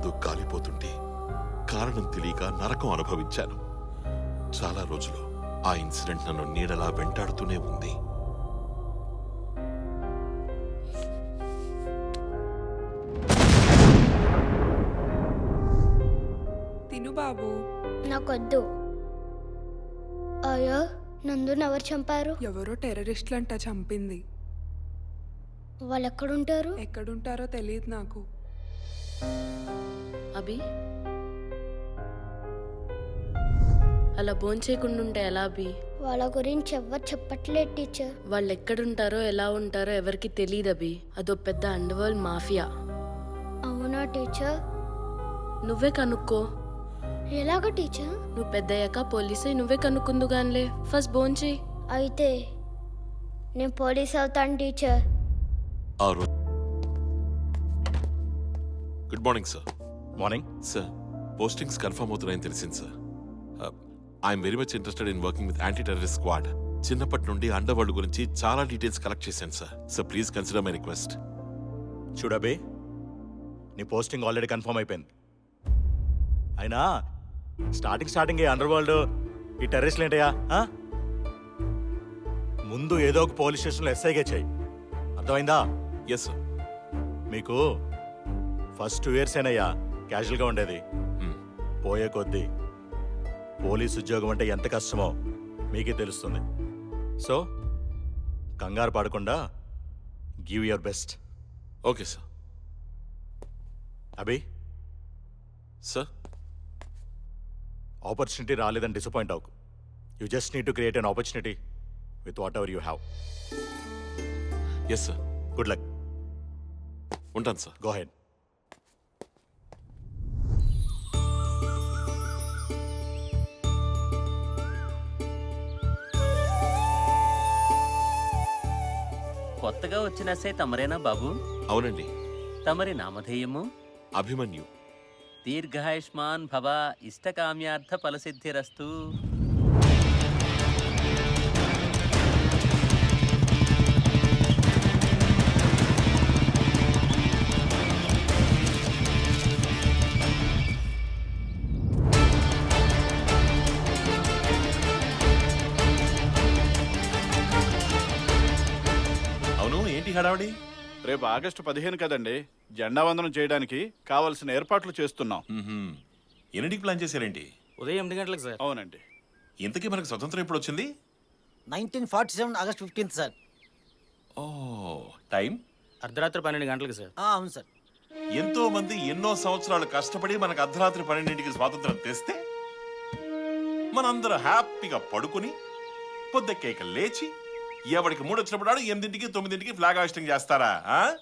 ముందు కాలిపోతుంటే కారణం తెలియక నరకం అనుభవించాను. చాలా రోజులు ఆ ఇన్సిడెంట్ నన్ను నీడలా వెంటాడుతూనే ఉంది. తిను బాబు. నాకొద్దు. అయ్యో నందుని ఎవరు చంపారు? ఎవరో టెర్రరిస్టులంట చంపింది. వాళ్ళు ఎక్కడుంటారు ఎక్కడుంటారో తెలియదు నాకు. అభి? అలా భోంచేయకుండా ఉంటే ఎలా అభి? వాళ్ళ గురించి ఎవరు చెప్పట్లేదు టీచర్. వాళ్ళు ఎక్కడుంటారో ఎలా ఉంటారో ఎవరికి తెలియదు అభి. అదో పెద్ద అండర్వరల్డ్ మాఫియా. అవునా టీచర్? నువ్వే కనుక్కో. ఎలాగ టీచర్? నువ్వు పెద్దయ్యాక పోలీసే నువ్వే కనుక్కుందుగానిలే. ఫస్ట్ భోంచేయి. అయితే నేను పోలీస్ అవుతాను టీచర్. ఆ రోజు good morning sir morning sir postings confirm అవుతున్నాయని తెలిసింది sir I'm very much interested in working with anti terrorist squad చిన్నప్పటి నుండి అండర్ వరల్డ్ గురించి చాలా డీటెయిల్స్ కలెక్ట్ చేశాను sir so please consider my request చూడబే నీ పోస్టింగ్ ఆల్రెడీ కన్ఫర్మ్ అయిపోయింది. అయినా స్టార్టింగ్ స్టార్టింగ్ అండర్ వరల్డ్ ఈ టెర్రరిస్ట్లు ఏంటయ్యా? ముందు ఏదో ఒక పోలీస్ స్టేషన్లో ఎస్ఐగా చేయి. అర్థమైందా? ఎస్ సార్ మీకు ఫస్ట్ టూ ఇయర్స్ ఏనయ్యా క్యాజువల్గా ఉండేది. పోయే కొద్దీ పోలీస్ ఉద్యోగం అంటే ఎంత కష్టమో మీకే తెలుస్తుంది. సో కంగారు పడకుండా give your best. Okay sir. Abhi? Sir? Opportunity రాలేదని డిసప్పాయింట్ అవ్వకు. You just need to create an opportunity with whatever you have yes sir good luck ఉంటాను సార్. గో హెడ్ కొత్తగా వచ్చిన ఎస్ఐ తమరేనా బాబు? అవునండి. తమరి నామధేయము? అభిమన్యు. దీర్ఘాయుష్మాన్ భవ ఇష్టకామ్యార్థ ఫలసిద్ధిరస్తు. హడావడి రేపు ఆగస్టు పదిహేను కదండి. జెండా వందనం చేయడానికి కావలసిన ఏర్పాట్లు చేస్తున్నాం. ఎన్నింటికి ప్లాన్ చేశారేంటి? ఉదయం ఎనిమిది గంటలకు సార్. అవునండి. ఇంతకీ మనకు స్వతంత్రం ఎప్పుడు వచ్చింది? Nineteen forty seven August fifteenth sir. ఓ టైం? అర్ధరాత్రి పన్నెండు గంటలకు సార్. అవును సార్. ఎంతో మంది ఎన్నో సంవత్సరాలు కష్టపడి మనకు అర్ధరాత్రి పన్నెండింటికి స్వాతంత్రం తెస్తే మనందరం హ్యాపీగా పడుకుని పొద్దెక్కేక లేచి ఎవరికి మూడు వచ్చినప్పుడు ఆడు ఎనిమిదింటికి తొమ్మిదింటికి ఫ్లాగ్ హాస్టింగ్ చేస్తారా? ఆ?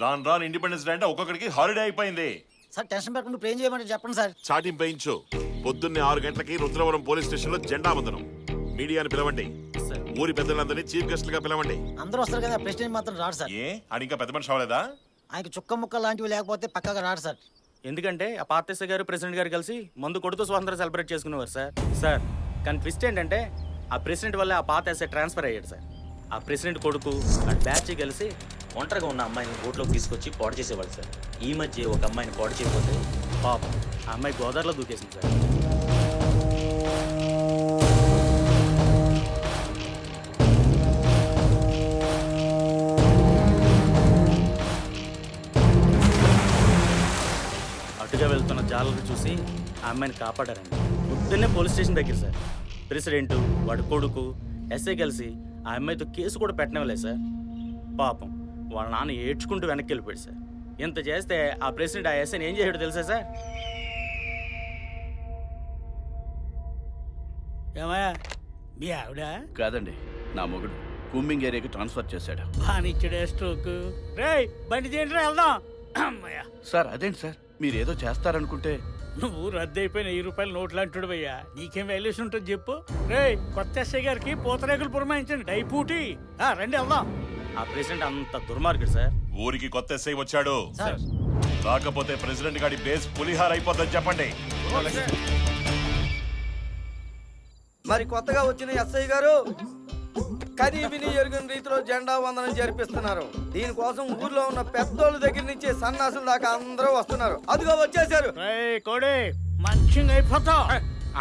రాను రాను ఇండిపెండెన్స్ డే అంటే ఒక్కొక్కడికి హాలిడే అయిపోయింది. సార్ టెన్షన్ పెట్టకుండా ఏం చేయమంటే చెప్పండి సార్. చాటింపు వేయించు. పొద్దున్నే ఆరు గంటలకి రుద్రవరం పోలీస్ స్టేషన్లో జెండా వందనం. మీడియాని పిలవండి. సార్. ఊరి పెద్దలందరినీ చీఫ్ గెస్ట్గా పిలవండి. అందరూ వస్తారు కదా ప్రెసిడెంట్ మాత్రం రాడు సార్. ఏ? అని ఇంకా పెద్ద మనిషి అవ్వలేదా? ఆయనకి చుక్క ముక్క లాంటివి లేకపోతే పక్కగా రాడు సార్. ఎందుకంటే ఆ పార్టీసీ గారు ప్రెసిడెంట్ గారు కలిసి మందు కొడుతూ స్వాతంత్రం సెలబ్రేట్ చేసుకునేవారు సార్. సార్ కానీ ట్విస్ట్ ఏంటంటే ఆ ప్రెసిడెంట్ వల్ల ఆ పాత ఎస్ఐ ట్రాన్స్ఫర్ అయ్యాడు సార్. ఆ ప్రెసిడెంట్ కొడుకు అండ్ బ్యాచ్ కలిసి ఒంటరిగా ఉన్న అమ్మాయిని బోట్లోకి తీసుకొచ్చి పాడు చేసేవాడు సార్. ఈ మధ్య ఒక అమ్మాయిని పాడు చేయకపోతే పాపం. ఆ అమ్మాయి గోదావరిలో దూకేసింది సార్. అటుగా వెళ్తున్న జాలరు చూసి ఆ అమ్మాయిని కాపాడారండి. పొద్దున్నే పోలీస్ స్టేషన్ దగ్గర సార్. ప్రెసిడెంట్ వాడి కొడుకు ఎస్ఐ కలిసి ఆ అమ్మాయితో కేసు కూడా పెట్టనవలే సార్. పాపం వాళ్ళ నాన్న ఏడ్చుకుంటూ వెనక్కి వెళ్ళిపోయాడు సార్. ఇంత చేస్తే ఆ ప్రెసిడెంట్ ఆ ఎస్ఐని ఏం చేసాడు తెలుసా సార్? ఏమయ్యా మీ ఆవిడ? కాదండి నా మొగుడు. కుమ్మింగ్ ఏరియాకి ట్రాన్స్ఫర్ చేశాడు. బానిచ్చడే స్ట్రోక్. రేయ్ బండి చేయండి వెళ్దాం. అమ్మయ్యా. సార్ అదేంటి సార్? మీరు ఏదో చేస్తారనుకుంటే నువ్వు రద్దు అయిపోయిన వెయ్యి రూపాయలు నోట్లు అంటుడు భయ్యా. నీకేం వాల్యూషన్ ఉంటుంది చెప్పు. రే కొత్త ఎస్ఐ గారికి పూతరేకులు పురమాయించండి. డైపూటి ఆ, రండి వెళ్దాం. ఆ ప్రెసిడెంట్ అంత దుర్మార్గుడు సార్. ఊరికి కొత్త ఎస్ఐ వచ్చాడు. సార్. రాకపోతే ప్రెసిడెంట్ గారి బేస్ పులిహార అయిపోద్దని చెప్పండి. మరి కొత్తగా వచ్చిన ఎస్ఐ గారు? కరీబిని ఎరుగిన రీతిలో జెండా వందనం జరిపిస్తున్నారు. దీనికోసం ఊర్లో ఉన్న పెద్దోళ్ళ దగ్గర నుంచి సన్నాసుల దాకా అందరూ వస్తున్నారు. అదిగో వచ్చేసారు రేయ్ కోడి మంచిగా అయిపోతావు.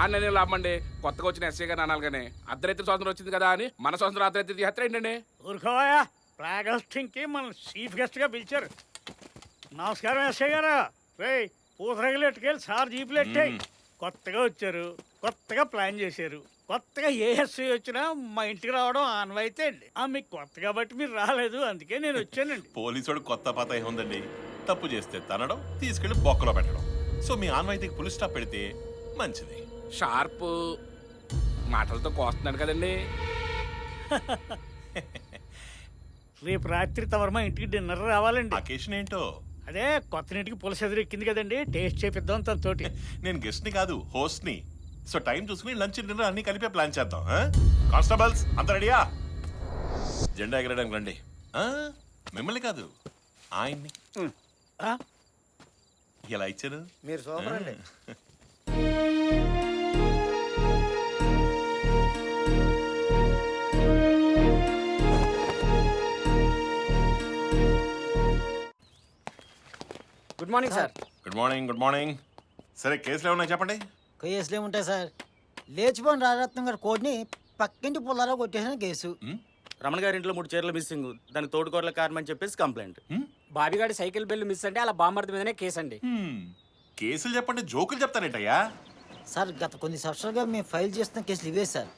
ఆ నెల లాభండి కొత్తగా వచ్చిన ఎస్ఐ గారు అనాలి కానీ అర్ధరైతే స్వాతంత్రం వచ్చింది కదా అని మన స్వాతంత్రం అర్ధరైతే తీసేస్తారు ఏంటండి? కి మన చీఫ్ గెస్ట్గా పిలిచారు. నమస్కారం ఎస్ఐ గారు. రే పూతరగలు ఎట్టుకెళ్ళి సార్ జీపులు ఎట్టాయి కొత్తగా వచ్చారు. కొత్తగా ప్లాన్ చేశారు. కొత్తగా ఏ ఎస్ఐ వచ్చినా మా ఇంటికి రావడం ఆనవాయితే అండి. ఆ మీకు కొత్త కాబట్టి మీరు రాలేదు అందుకే నేను వచ్చానండి. పోలీసుడు కొత్త పాత ఏముందండి తప్పు చేస్తే తనడం తీసుకెళ్ళి బొక్కలో పెట్టడం. సో మీ ఆన్వాయితీకి పులి స్టాప్ పెడితే మంచిది. షార్ప్ మాటలతో కోస్తున్నాడు కదండి. రేపు రాత్రి తమరు మా ఇంటికి డిన్నర్ రావాలండి. అకేషన్ ఏంటో? అదే కొత్త నీటికి పులస ఎదురు ఎక్కింది కదండి. టేస్ట్ చేపిద్దాం తనతోటి. నేను గెస్ట్ని కాదు హోస్ట్ని సో టైం చూసుకుని లంచ్ డిన్నర్ అన్ని కలిపే ప్లాన్ చేద్దాం కానిస్టేబుల్స్ అంత రెడీయా? జెండా ఎగరడానికి రండి. ఆ, మిమ్మల్ని కాదు ఆయన్ని? ఎలా ఇచ్చారు? మీరు సూపర్ అండి good morning sir. Good morning good morning. సరే కేసులు ఏమన్నా చెప్పండి? కేసులు ఏముంటాయి సార్? లేచిపోయిన రాజరత్నం గారి కోడ్ని పక్కింటి పొలాలో కొట్టేసిన కేసు. రమణ గారి ఇంట్లో మూడు చీరలు మిస్సింగ్. దానికి తోడుకోరల కారణం అని చెప్పేసి కంప్లైంట్. బాబిగాడి సైకిల్ బెల్లు మిస్ అంటే అలా బామ్మర్ది మీదనే కేసు అండి. కేసులు చెప్పండి జోకులు చెప్తానేటయ్యా? సార్ గత కొన్ని సంవత్సరాలుగా మేము ఫైల్ చేస్తున్న కేసులు ఇవే సార్.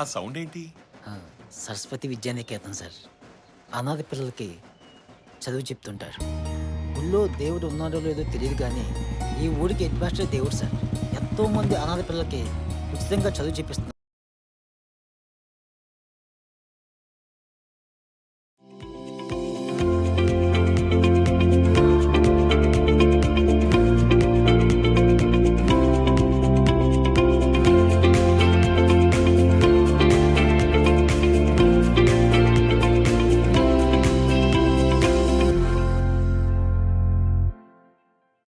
ఆ సౌండ్ ఏంటి? సరస్వతి విద్యానికేతన్ సార్. అనాథ పిల్లలకి చదువు చెప్తుంటారు. ఊళ్ళో దేవుడు ఉన్నాడో లేదో తెలియదు కానీ ఈ ఊరికి హెడ్ మాస్టర్ దేవుడు సార్. ఎంతో మంది అనాథ పిల్లలకి ఉచితంగా చదువు చెప్పిస్తున్నారు.